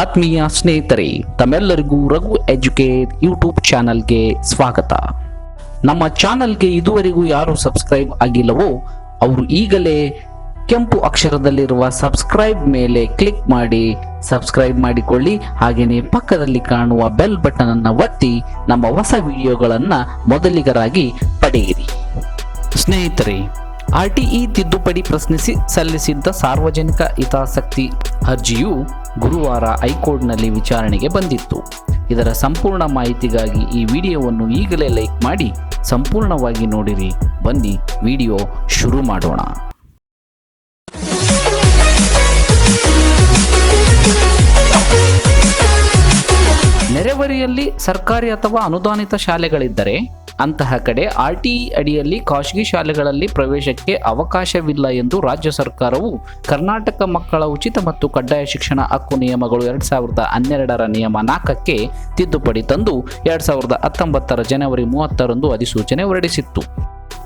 ಆತ್ಮೀಯ ಸ್ನೇಹಿತರೆ, ತಮ್ಮೆಲ್ಲರಿಗೂ ರಘು ಎಜುಕೇಟ್ ಯೂಟ್ಯೂಬ್ ಚಾನಲ್ಗೆ ಸ್ವಾಗತ. ನಮ್ಮ ಚಾನಲ್ಗೆ ಇದುವರೆಗೂ ಯಾರು ಸಬ್ಸ್ಕ್ರೈಬ್ ಆಗಿಲ್ಲವೋ, ಅವರು ಈಗಲೇ ಕೆಂಪು ಅಕ್ಷರದಲ್ಲಿರುವ ಸಬ್ಸ್ಕ್ರೈಬ್ ಮೇಲೆ ಕ್ಲಿಕ್ ಮಾಡಿ, ಸಬ್ಸ್ಕ್ರೈಬ್ ಮಾಡಿಕೊಳ್ಳಿ, ಹಾಗೆಯೇ ಪಕ್ಕದಲ್ಲಿ ಕಾಣುವ ಬೆಲ್ ಬಟನ್ ಅನ್ನು ಒತ್ತಿ, ನಮ್ಮ ಹೊಸ ವಿಡಿಯೋಗಳನ್ನು ಮೊದಲಿಗರಾಗಿ ಪಡೆಯಿರಿ. ಸ್ನೇಹಿತರೆ, ಆರ್ಟಿಇ ತಿದ್ದುಪಡಿ ಪ್ರಶ್ನಿಸಿ ಸಲ್ಲಿಸಿದ್ದ ಸಾರ್ವಜನಿಕ ಹಿತಾಸಕ್ತಿ ಅರ್ಜಿಯು ಗುರುವಾರ ಹೈಕೋರ್ಟ್ನಲ್ಲಿ ವಿಚಾರಣೆಗೆ ಬಂದಿತ್ತು. ಇದರ ಸಂಪೂರ್ಣ ಮಾಹಿತಿಗಾಗಿ ಈ ವಿಡಿಯೋವನ್ನು ಈಗಲೇ ಲೈಕ್ ಮಾಡಿ, ಸಂಪೂರ್ಣವಾಗಿ ನೋಡಿರಿ. ಬನ್ನಿ, ವಿಡಿಯೋ ಶುರು ಮಾಡೋಣ. ನೆರೆವರಿಯಲ್ಲಿ ಸರ್ಕಾರಿ ಅಥವಾ ಅನುದಾನಿತ ಶಾಲೆಗಳಿದ್ದರೆ ಅಂತಹ ಕಡೆ ಆರ್ಟಿಇ ಅಡಿಯಲ್ಲಿ ಖಾಸಗಿ ಶಾಲೆಗಳಲ್ಲಿ ಪ್ರವೇಶಕ್ಕೆ ಅವಕಾಶವಿಲ್ಲ ಎಂದು ರಾಜ್ಯ ಸರ್ಕಾರವು ಕರ್ನಾಟಕ ಮಕ್ಕಳ ಉಚಿತ ಮತ್ತು ಕಡ್ಡಾಯ ಶಿಕ್ಷಣ ಹಕ್ಕು ನಿಯಮಗಳು ಎರಡ್ ಸಾವಿರದ ಹನ್ನೆರಡರ ನಿಯಮ ನಾಲ್ಕಕ್ಕೆ ತಿದ್ದುಪಡಿ ತಂದು ಎರಡ್ ಸಾವಿರದ ಹತ್ತೊಂಬತ್ತರ ಜನವರಿ ಮೂವತ್ತರಂದು ಅಧಿಸೂಚನೆ ಹೊರಡಿಸಿತ್ತು.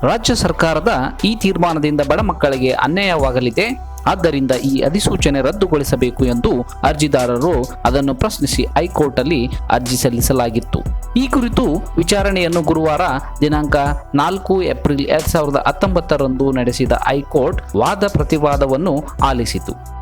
ರಾಜ್ಯ ಸರ್ಕಾರದ ಈ ತೀರ್ಮಾನದಿಂದ ಬಡ ಮಕ್ಕಳಿಗೆ ಅನ್ಯಾಯವಾಗಲಿದೆ. ಆದ್ದರಿಂದ ಈ ಅಧಿಸೂಚನೆ ರದ್ದುಗೊಳಿಸಬೇಕು ಎಂದು ಅರ್ಜಿದಾರರು ಅದನ್ನು ಪ್ರಶ್ನಿಸಿ ಹೈಕೋರ್ಟ್ ಅಲ್ಲಿ ಅರ್ಜಿ ಸಲ್ಲಿಸಲಾಗಿತ್ತು. ಈ ಕುರಿತು ವಿಚಾರಣೆಯನ್ನು ಗುರುವಾರ ದಿನಾಂಕ ನಾಲ್ಕು ಏಪ್ರಿಲ್ ಎರಡ್ ಸಾವಿರದ ಹತ್ತೊಂಬತ್ತರಂದು ನಡೆಸಿದ ಹೈಕೋರ್ಟ್ ವಾದ ಪ್ರತಿವಾದವನ್ನು ಆಲಿಸಿತು.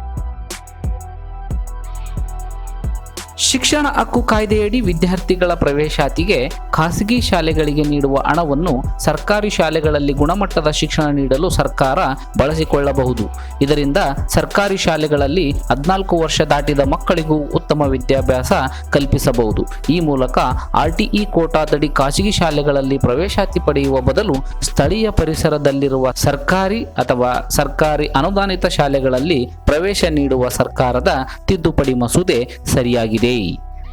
ಶಿಕ್ಷಣ ಹಕ್ಕು ಕಾಯ್ದೆಯಡಿ ವಿದ್ಯಾರ್ಥಿಗಳ ಪ್ರವೇಶಾತಿಗೆ ಖಾಸಗಿ ಶಾಲೆಗಳಿಗೆ ನೀಡುವ ಹಣವನ್ನು ಸರ್ಕಾರಿ ಶಾಲೆಗಳಲ್ಲಿ ಗುಣಮಟ್ಟದ ಶಿಕ್ಷಣ ನೀಡಲು ಸರ್ಕಾರ ಬಳಸಿಕೊಳ್ಳಬಹುದು. ಇದರಿಂದ ಸರ್ಕಾರಿ ಶಾಲೆಗಳಲ್ಲಿ ಹದಿನಾಲ್ಕು ವರ್ಷ ದಾಟಿದ ಮಕ್ಕಳಿಗೂ ಉತ್ತಮ ವಿದ್ಯಾಭ್ಯಾಸ ಕಲ್ಪಿಸಬಹುದು. ಈ ಮೂಲಕ ಆರ್ಟಿಇ ಕೋಟಾದಡಿ ಖಾಸಗಿ ಶಾಲೆಗಳಲ್ಲಿ ಪ್ರವೇಶಾತಿ ಪಡೆಯುವ ಬದಲು ಸ್ಥಳೀಯ ಪರಿಸರದಲ್ಲಿರುವ ಸರ್ಕಾರಿ ಅಥವಾ ಸರ್ಕಾರಿ ಅನುದಾನಿತ ಶಾಲೆಗಳಲ್ಲಿ ಪ್ರವೇಶ ನೀಡುವ ಸರ್ಕಾರದ ತಿದ್ದುಪಡಿ ಮಸೂದೆ ಸರಿಯಾಗಿದೆ.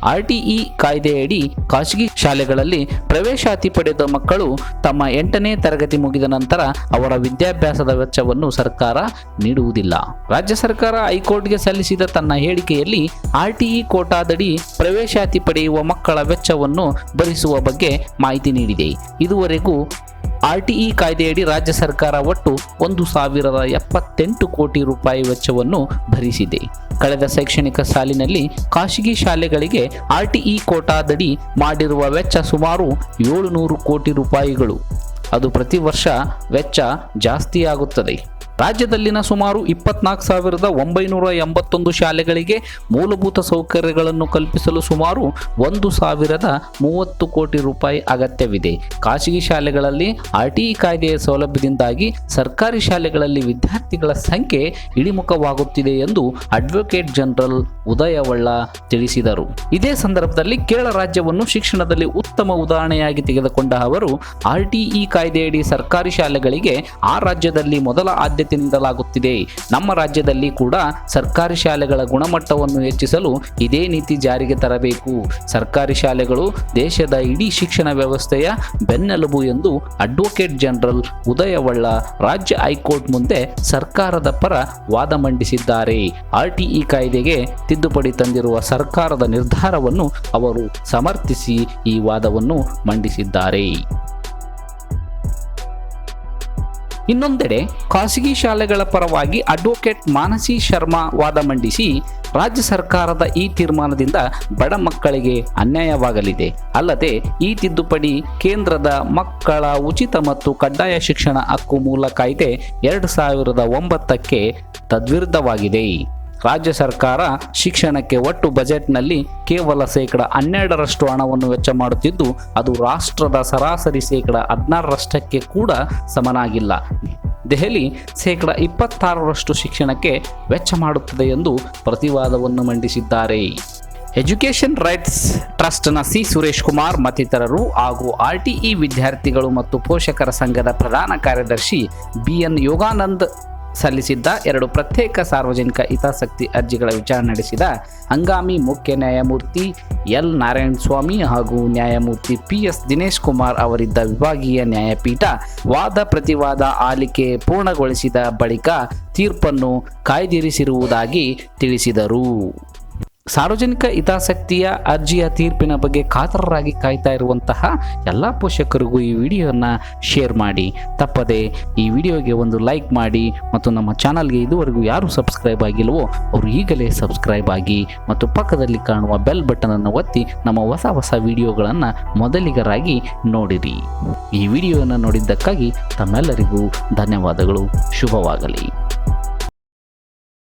ಆರ್ಟಿಇ ಕಾಯ್ದೆಯಡಿ ಖಾಸಗಿ ಶಾಲೆಗಳಲ್ಲಿ ಪ್ರವೇಶಾತಿ ಪಡೆದ ಮಕ್ಕಳು ತಮ್ಮ ಎಂಟನೇ ತರಗತಿ ಮುಗಿದ ನಂತರ ಅವರ ವಿದ್ಯಾಭ್ಯಾಸದ ವೆಚ್ಚವನ್ನು ಸರ್ಕಾರ ನೀಡುವುದಿಲ್ಲ. ರಾಜ್ಯ ಸರ್ಕಾರ ಹೈಕೋರ್ಟ್ಗೆ ಸಲ್ಲಿಸಿದ ತನ್ನ ಹೇಳಿಕೆಯಲ್ಲಿ ಆರ್ಟಿಇ ಕೋಟಾದಡಿ ಪ್ರವೇಶಾತಿ ಪಡೆಯುವ ಮಕ್ಕಳ ವೆಚ್ಚವನ್ನು ಭರಿಸುವ ಬಗ್ಗೆ ಮಾಹಿತಿ ನೀಡಿದೆ. ಇದುವರೆಗೂ ಆರ್ಟಿಇ ಕಾಯ್ದೆಯಡಿ ರಾಜ್ಯ ಸರ್ಕಾರ ಒಟ್ಟು ಒಂದು ಸಾವಿರದ ಎಪ್ಪತ್ತೆಂಟು ಕೋಟಿ ರೂಪಾಯಿ ವೆಚ್ಚವನ್ನು ಭರಿಸಿದೆ. ಕಳೆದ ಶೈಕ್ಷಣಿಕ ಸಾಲಿನಲ್ಲಿ ಖಾಸಗಿ ಶಾಲೆಗಳಿಗೆ ಆರ್ಟಿಇ ಕೋಟಾದಡಿ ಮಾಡಿರುವ ವೆಚ್ಚ ಸುಮಾರು ಏಳುನೂರು ಕೋಟಿ ರೂಪಾಯಿಗಳು. ಅದು ಪ್ರತಿ ವರ್ಷ ವೆಚ್ಚ ಜಾಸ್ತಿಯಾಗುತ್ತದೆ. ರಾಜ್ಯದಲ್ಲಿನ ಸುಮಾರು ಇಪ್ಪತ್ನಾಲ್ಕು ಸಾವಿರದ ಒಂಬೈನೂರ ಎಂಬತ್ತೊಂದು ಶಾಲೆಗಳಿಗೆ ಮೂಲಭೂತ ಸೌಕರ್ಯಗಳನ್ನು ಕಲ್ಪಿಸಲು ಸುಮಾರು ಒಂದು ಸಾವಿರದ ಮೂವತ್ತು ಕೋಟಿ ರೂಪಾಯಿ ಅಗತ್ಯವಿದೆ. ಖಾಸಗಿ ಶಾಲೆಗಳಲ್ಲಿ ಆರ್ಟಿಇ ಕಾಯ್ದೆಯ ಸೌಲಭ್ಯದಿಂದಾಗಿ ಸರ್ಕಾರಿ ಶಾಲೆಗಳಲ್ಲಿ ವಿದ್ಯಾರ್ಥಿಗಳ ಸಂಖ್ಯೆ ಇಳಿಮುಖವಾಗುತ್ತಿದೆ ಎಂದು ಅಡ್ವೊಕೇಟ್ ಜನರಲ್ ಉದಯವಳ್ಳ ತಿಳಿಸಿದರು. ಇದೇ ಸಂದರ್ಭದಲ್ಲಿ ಕೇರಳ ರಾಜ್ಯವನ್ನು ಶಿಕ್ಷಣದಲ್ಲಿ ಉತ್ತಮ ಉದಾಹರಣೆಯಾಗಿ ತೆಗೆದುಕೊಂಡ ಅವರು, ಆರ್ಟಿಇ ಕಾಯ್ದೆಯಡಿ ಸರ್ಕಾರಿ ಶಾಲೆಗಳಿಗೆ ಆ ರಾಜ್ಯದಲ್ಲಿ ಮೊದಲ ಆದ್ಯತೆ ನೀಡಲಾಗುತ್ತಿದೆ ನಮ್ಮ ರಾಜ್ಯದಲ್ಲಿ ಕೂಡ ಸರ್ಕಾರಿ ಶಾಲೆಗಳ ಗುಣಮಟ್ಟವನ್ನು ಹೆಚ್ಚಿಸಲು ಇದೇ ನೀತಿ ಜಾರಿಗೆ ತರಬೇಕು. ಸರ್ಕಾರಿ ಶಾಲೆಗಳು ದೇಶದ ಇಡೀ ಶಿಕ್ಷಣ ವ್ಯವಸ್ಥೆಯ ಬೆನ್ನೆಲುಬು ಎಂದು ಅಡ್ವೊಕೇಟ್ ಜನರಲ್ ಉದಯವಳ್ಳ ರಾಜ್ಯ ಹೈಕೋರ್ಟ್ ಮುಂದೆ ಸರ್ಕಾರದ ಪರ ವಾದ ಮಂಡಿಸಿದ್ದಾರೆ. ಆರ್ಟಿಇ ಕಾಯ್ದೆಗೆ ತಿದ್ದುಪಡಿ ತಂದಿರುವ ಸರ್ಕಾರದ ನಿರ್ಧಾರವನ್ನು ಅವರು ಸಮರ್ಥಿಸಿ ಈ ವಾದವನ್ನು ಮಂಡಿಸಿದ್ದಾರೆ. ಇನ್ನೊಂದೆಡೆ ಖಾಸಗಿ ಶಾಲೆಗಳ ಪರವಾಗಿ ಅಡ್ವೊಕೇಟ್ ಮಾನಸಿ ಶರ್ಮಾ ವಾದ ಮಂಡಿಸಿ ರಾಜ್ಯ ಸರ್ಕಾರದ ಈ ತೀರ್ಮಾನದಿಂದ ಬಡ ಮಕ್ಕಳಿಗೆ ಅನ್ಯಾಯವಾಗಲಿದೆ. ಅಲ್ಲದೆ ಈ ತಿದ್ದುಪಡಿ ಕೇಂದ್ರದ ಮಕ್ಕಳ ಉಚಿತ ಮತ್ತು ಕಡ್ಡಾಯ ಶಿಕ್ಷಣ ಹಕ್ಕು ಮೂಲ ಕಾಯ್ದೆ ಎರಡು ಸಾವಿರದ ಒಂಬತ್ತಕ್ಕೆ ತದ್ವಿರುದ್ಧವಾಗಿದೆ. ರಾಜ್ಯ ಸರ್ಕಾರ ಶಿಕ್ಷಣಕ್ಕೆ ಒಟ್ಟು ಬಜೆಟ್ನಲ್ಲಿ ಕೇವಲ ಶೇಕಡ ಹನ್ನೆರಡರಷ್ಟು ಹಣವನ್ನು ವೆಚ್ಚ ಮಾಡುತ್ತಿದ್ದು, ಅದು ರಾಷ್ಟ್ರದ ಸರಾಸರಿ ಶೇಕಡ ಹದಿನಾರರಷ್ಟಕ್ಕೆ ಕೂಡ ಸಮನಾಗಿಲ್ಲ. ದೆಹಲಿ ಶೇಕಡ ಇಪ್ಪತ್ತಾರರಷ್ಟು ಶಿಕ್ಷಣಕ್ಕೆ ವೆಚ್ಚ ಮಾಡುತ್ತದೆ ಎಂದು ಪ್ರತಿವಾದವನ್ನು ಮಂಡಿಸಿದ್ದಾರೆ. ಎಜುಕೇಷನ್ ರೈಟ್ಸ್ ಟ್ರಸ್ಟ್ನ ಸಿ ಸುರೇಶ್ ಕುಮಾರ್, ಮತ್ತಿತರರು ಹಾಗೂ ಆರ್ಟಿಇ ವಿದ್ಯಾರ್ಥಿಗಳು ಮತ್ತು ಪೋಷಕರ ಸಂಘದ ಪ್ರಧಾನ ಕಾರ್ಯದರ್ಶಿ ಬಿ ಎನ್ ಯೋಗಾನಂದ್ ಸಲ್ಲಿಸಿದ್ದ ಎರಡು ಪ್ರತ್ಯೇಕ ಸಾರ್ವಜನಿಕ ಹಿತಾಸಕ್ತಿ ಅರ್ಜಿಗಳ ವಿಚಾರಣೆ ನಡೆಸಿದ ಹಂಗಾಮಿ ಮುಖ್ಯ ನ್ಯಾಯಮೂರ್ತಿ ಎಲ್. ನಾರಾಯಣ ಸ್ವಾಮಿ ಹಾಗೂ ನ್ಯಾಯಮೂರ್ತಿ ಪಿ ಎಸ್ ದಿನೇಶ್ ಕುಮಾರ್ ಅವರಿದ್ದ ವಿಭಾಗೀಯ ನ್ಯಾಯಪೀಠ ವಾದ ಪ್ರತಿವಾದ ಆಲಿಕೆ ಪೂರ್ಣಗೊಳಿಸಿದ ಬಳಿಕ ತೀರ್ಪನ್ನು ಕಾಯ್ದಿರಿಸಿರುವುದಾಗಿ ತಿಳಿಸಿದರು. ಸಾರ್ವಜನಿಕ ಹಿತಾಸಕ್ತಿಯ ಅರ್ಜಿಯ ತೀರ್ಪಿನ ಬಗ್ಗೆ ಕಾತರರಾಗಿ ಕಾಯ್ತಾ ಇರುವಂತಹ ಎಲ್ಲ ಪೋಷಕರಿಗೂ ಈ ವಿಡಿಯೋನ ಶೇರ್ ಮಾಡಿ. ತಪ್ಪದೆ ಈ ವಿಡಿಯೋಗೆ ಒಂದು ಲೈಕ್ ಮಾಡಿ ಮತ್ತು ನಮ್ಮ ಚಾನಲ್ಗೆ ಇದುವರೆಗೂ ಯಾರು ಸಬ್ಸ್ಕ್ರೈಬ್ ಆಗಿಲ್ವೋ ಅವರು ಈಗಲೇ ಸಬ್ಸ್ಕ್ರೈಬ್ ಆಗಿ ಮತ್ತು ಪಕ್ಕದಲ್ಲಿ ಕಾಣುವ ಬೆಲ್ ಬಟನನ್ನು ಒತ್ತಿ ನಮ್ಮ ಹೊಸ ಹೊಸ ವಿಡಿಯೋಗಳನ್ನು ಮೊದಲಿಗರಾಗಿ ನೋಡಿರಿ. ಈ ವಿಡಿಯೋವನ್ನು ನೋಡಿದ್ದಕ್ಕಾಗಿ ತಮ್ಮೆಲ್ಲರಿಗೂ ಧನ್ಯವಾದಗಳು. ಶುಭವಾಗಲಿ.